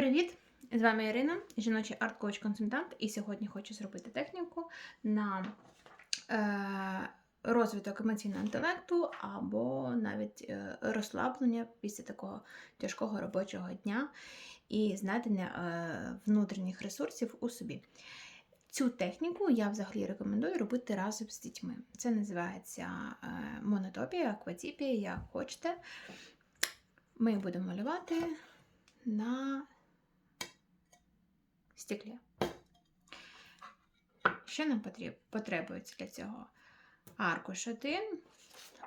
Привіт! З вами Ірина, жіночий арт-коуч-консультант, і сьогодні хочу зробити техніку на е, розвиток емоційного інтелекту або навіть е, розслаблення після такого тяжкого робочого дня і знайдення е, внутрішніх ресурсів у собі. Цю техніку я взагалі рекомендую робити разом з дітьми. Це називається е, монотопія, акватіпія, як хочете. Ми будемо малювати на стеклі. Що нам потребується для цього? Аркуш 1,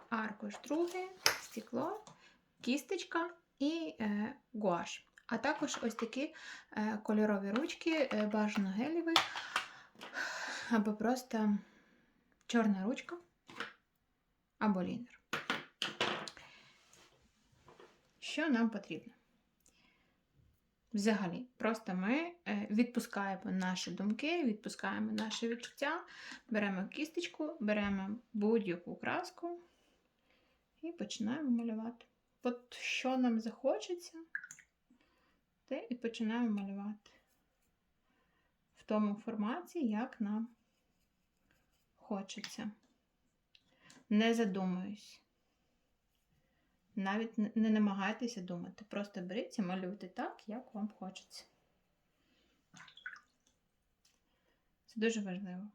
аркуш 2, стекло, кісточка і е, гуаш. А також ось такі е, кольорові ручки, е, бажано гелєві, або просто чорна ручка, або лінер. Що нам потрібно? Взагалі, просто ми е, відпускаємо наші думки, відпускаємо наші відчуття, беремо кісточку, беремо будь-яку краску і починаємо малювати. От що нам захочеться, те і починаємо малювати. В тому форматі, як нам хочеться. Не задумуюсь. Навіть не намагайтеся думати. Просто беріть і малюйте так, як вам хочеться. Це дуже важливо.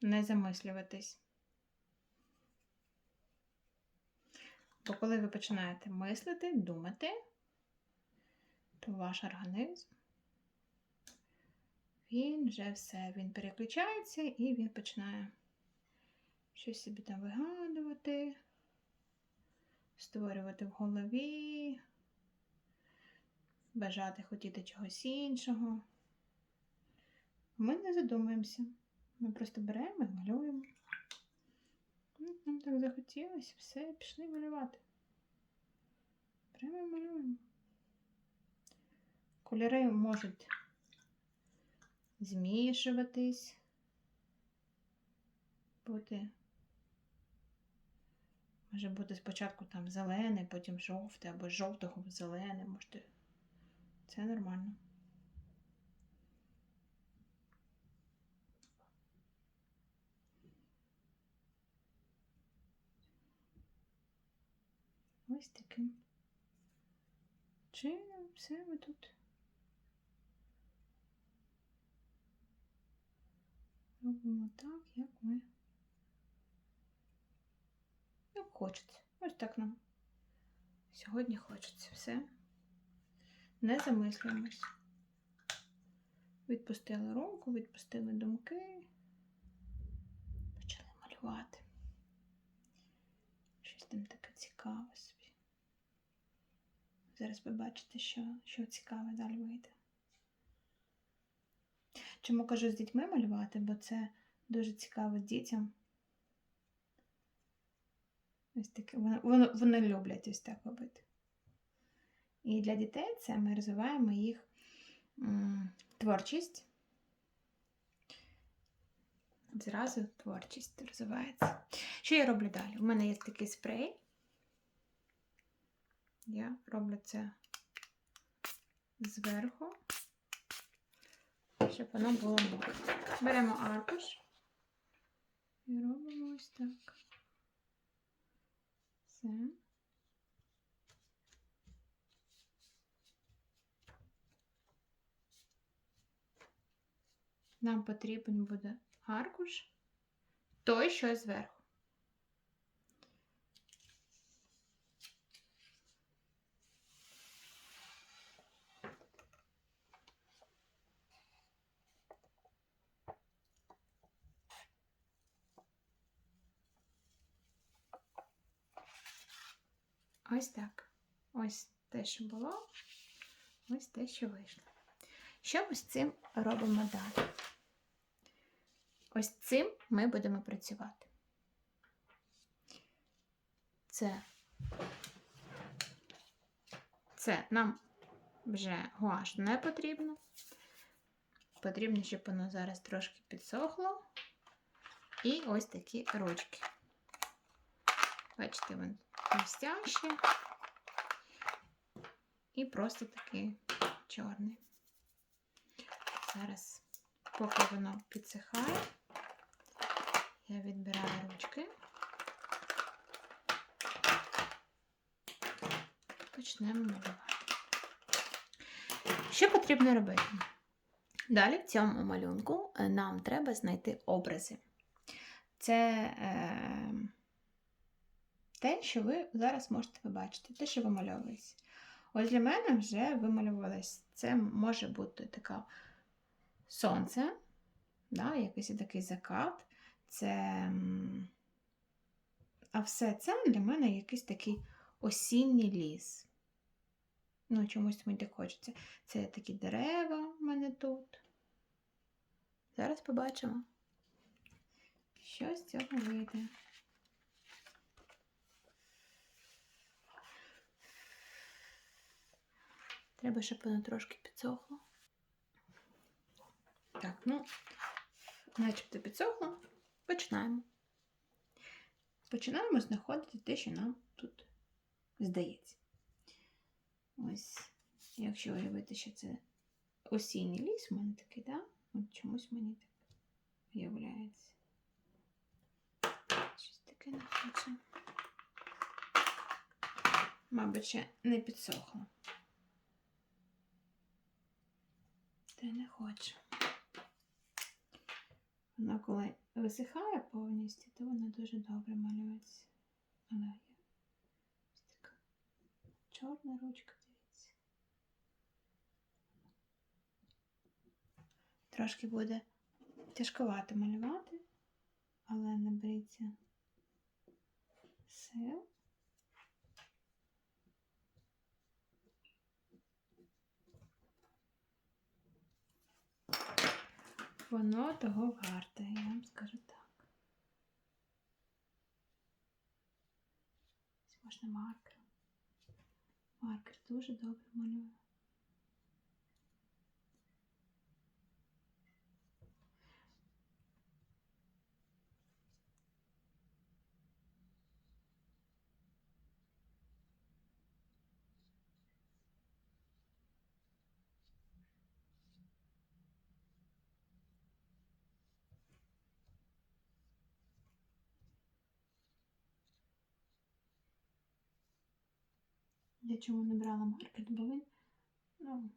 Не замислюватись. Бо коли ви починаєте мислити, думати, то ваш організм, він вже все, він переключається і він починає щось собі там вигадувати створювати в голові, бажати хотіти чогось іншого. Ми не задумуємося. Ми просто беремо і малюємо. Ну, Нам так захотілося, все, пішли малювати. Прямо і малюємо. Кольори можуть змішуватись, бути Може бути спочатку там зелене, потім жовте, або жовтого в зелене. Можете. Це нормально. Ось таким чином все ми тут. Робимо так, як ми як хочеться. Ось так нам. Сьогодні хочеться все. Не замислюємось. Відпустили руку, відпустили думки. Почали малювати. Щось там таке цікаве собі. Зараз ви бачите, що, що цікаве далі вийде. Чому кажу з дітьми малювати, бо це дуже цікаво дітям. Ось таке. Вони, вони люблять ось так робити. І для дітей це ми розвиваємо їх м, творчість. Зразу творчість розвивається. Що я роблю далі? У мене є такий спрей. Я роблю це зверху, щоб воно було мокре. Беремо аркуш і робимо ось так. Все. Нам потрібен буде аркуш, той, що зверху. Ось так. Ось те, що було, ось те, що вийшло. Що ми з цим робимо далі? Ось цим ми будемо працювати. Це, це нам вже гуаш не потрібно. Потрібно, щоб воно зараз трошки підсохло. І ось такі ручки. Бачите, вони блестящі. і просто такий чорний. Зараз, поки воно підсихає, я відбираю ручки. Почнемо малювати. Що потрібно робити? Далі в цьому малюнку е, нам треба знайти образи. Це е, те, що ви зараз можете побачити, те, що вимальовується. Ось для мене вже вималювалось. Це може бути таке сонце, да, якийсь такий закат. Це... А все це для мене якийсь такий осінній ліс. Ну, чомусь мені так хочеться. Це такі дерева в мене тут. Зараз побачимо, що з цього вийде. Треба, щоб воно трошки підсохло. Так, ну, начебто підсохло. Починаємо. Починаємо знаходити те, що нам тут здається. Ось, якщо уявити, що це осінній ліс, у мене такий, да? От чомусь мені так виявляється. Щось таке не хоче. Мабуть, ще не підсохло. Та не хоче. Воно коли висихає повністю, то воно дуже добре малюється. Але є ось така чорна ручка, дивіться. Трошки буде тяжковато малювати, але наберіться сил. Воно того варте, я вам скажу так. Ось Можна маркер. Маркер дуже добре малює. Я чому не брала маркер, бо він ну,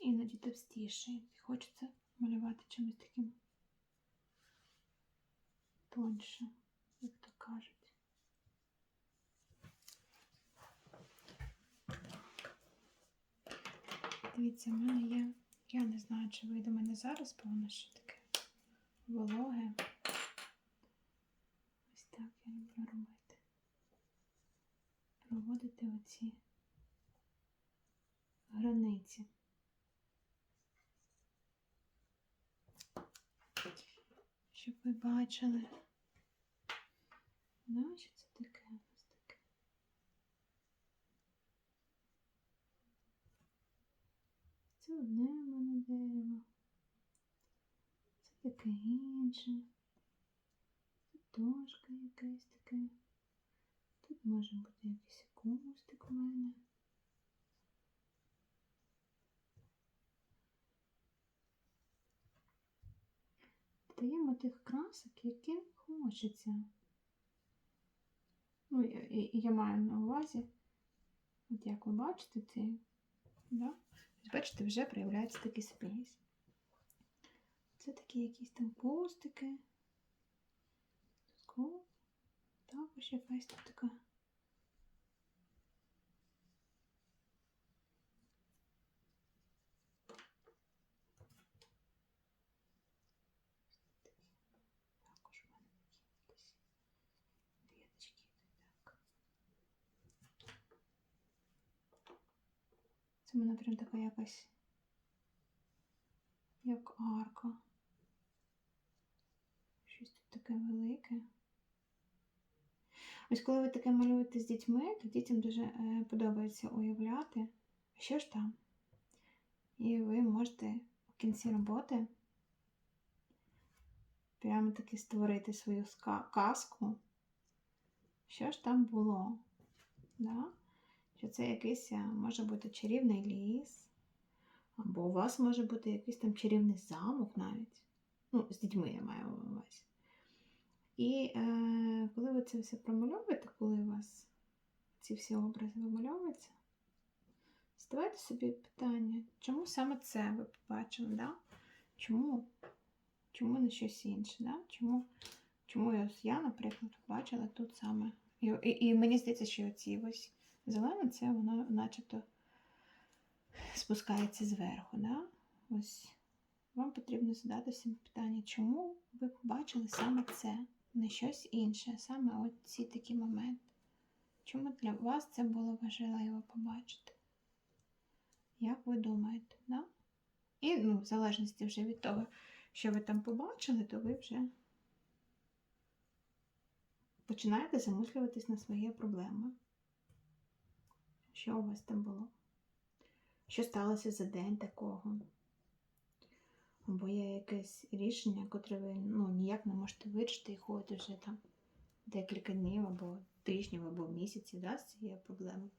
іноді товстіший. Хочеться малювати чимось таким тоньше, як то кажуть. Дивіться, в мене є. Я не знаю, чи вийде мене зараз, бо воно ще таке вологе. Ось так я люблю робити проводити оці границі. Щоб ви бачили, да, що це таке у нас таке. Це одне в мене дерево. Це таке інше. Це дошка якась таке. Тут може бути якийсь кустик у мене. Даємо тих красок, яким хочеться. Ну, і я маю на увазі, от як ви бачите, ці, да? Бачите, вже проявляється такий спіс. Це такі якісь там кустики. Таку. Також якась тут така. Також в мене якісь віточки. Так. Це мене прям така якась як арка. Щось тут таке велике. Ось коли ви таке малюєте з дітьми, то дітям дуже е, подобається уявляти, що ж там. І ви можете в кінці роботи прямо таки створити свою казку, що ж там було. Да? що це якийсь може бути чарівний ліс, або у вас може бути якийсь там чарівний замок навіть. Ну, з дітьми я маю увазі. І е, коли ви це все промальовуєте, коли у вас ці всі образи вимальовуються, задавайте собі питання, чому саме це ви побачили? Да? Чому? Чому не щось інше? Да? Чому, чому я, ось я, наприклад, побачила тут саме. І, і, і мені здається, що ці ось зелене, це воно начебто спускається зверху. Да? Ось вам потрібно задати собі питання, чому ви побачили саме це, не щось інше, саме от ці такі моменти. Чому для вас це було важливо побачити? Як ви думаєте? Да? І ну, в залежності вже від того, що ви там побачили, то ви вже починаєте замислюватись на свої проблеми. Що у вас там було? Що сталося за день такого? Або є якесь рішення, котре ви ну, ніяк не можете вирішити і ходите вже там декілька днів, або тижнів, або місяців да, з цією проблемою.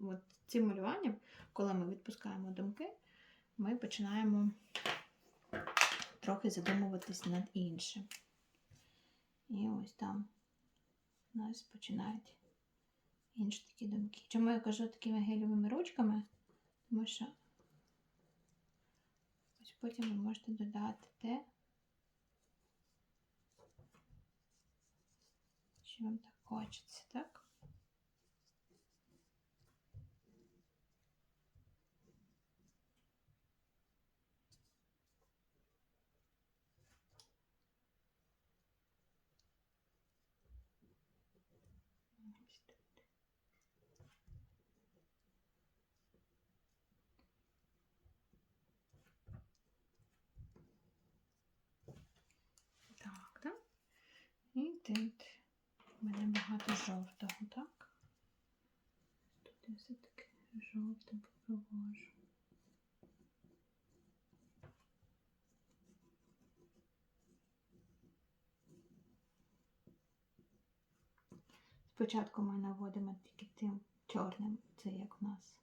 От цим малюванням, коли ми відпускаємо думки, ми починаємо трохи задумуватись над іншим. І ось там у нас починають інші такі думки. Чому я кажу такими гелевими ручками? Тому що потім ви можете додати те, що вам так хочеться, так? Ось тут. Так, так? Тут у мене багато жовтого, так? Тут я все-таки жовтим попровожу. Спочатку ми наводимо тільки тим чорним, це як у нас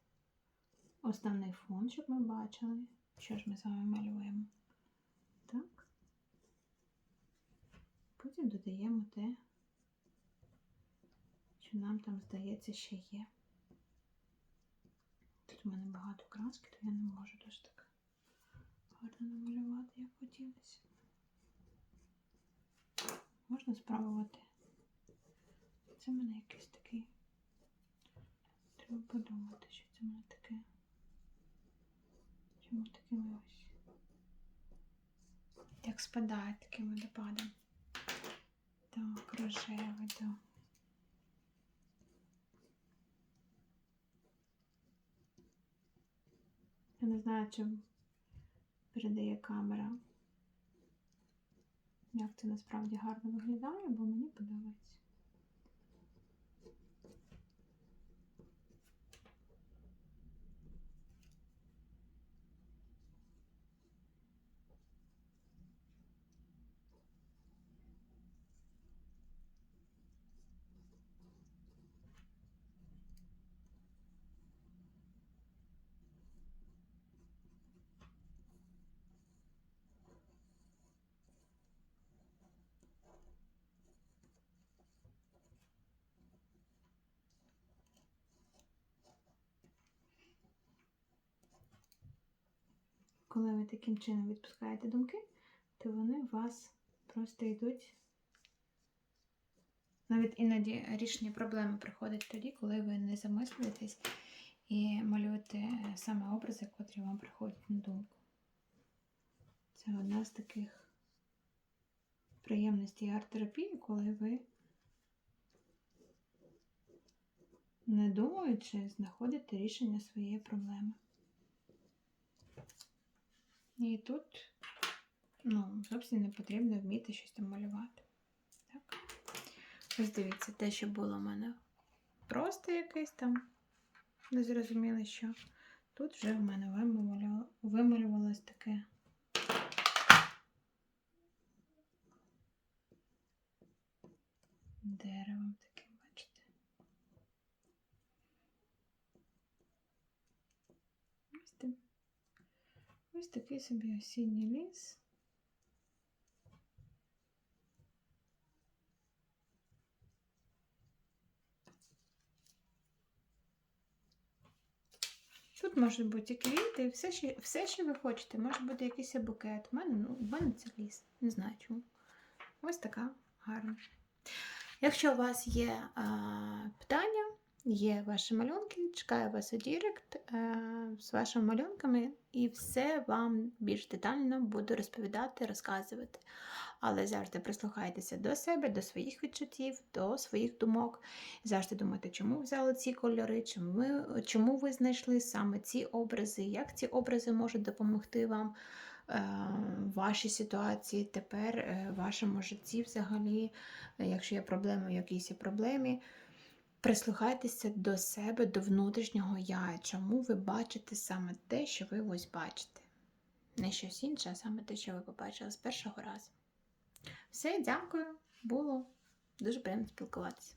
основний фон, щоб ми бачили, що ж ми з вами малюємо. Так. Потім додаємо те, що нам там здається ще є. Тут у мене багато краски, то я не можу дуже так гарно намалювати, як хотілося. Можна спробувати. Це в мене якийсь такий. Треба подумати, що це в мене таке. Чому такими ось. Як спадає таким водопадом. Так, рожевий, так. Я не знаю, чи передає камера. Як це насправді гарно виглядає, бо мені подобається. Коли ви таким чином відпускаєте думки, то вони у вас просто йдуть. Навіть іноді рішення проблеми приходить тоді, коли ви не замислюєтесь і малюєте саме образи, котрі вам приходять на думку. Це одна з таких приємностей арт-терапії, коли ви, не думаючи, знаходите рішення своєї проблеми. І тут ну, зовсім не потрібно вміти щось там малювати. Так. Ось дивіться, те, що було в мене просто якесь там незрозуміло що. Тут вже в мене вималювалось таке. Деревом таким, бачите. бачите? Ось такий собі осінній ліс. Тут можуть бути і квіти, все, що, все, що ви хочете. Може бути якийсь букет. У мене, ну, у мене це ліс. Не знаю чому. Ось така гарна. Якщо у вас є а, питання, є ваші малюнки, чекаю вас у Дірект е, з вашими малюнками, і все вам більш детально буду розповідати, розказувати. Але завжди прислухайтеся до себе, до своїх відчуттів, до своїх думок. Завжди думайте, чому взяли ці кольори, чому, чому ви знайшли саме ці образи, як ці образи можуть допомогти вам е, в вашій ситуації, тепер е, вашому житті взагалі, якщо є проблеми, в якійсь є проблемі. Прислухайтеся до себе, до внутрішнього я. Чому ви бачите саме те, що ви ось бачите? Не щось інше, а саме те, що ви побачили з першого разу. Все, дякую. Було дуже приємно спілкуватися.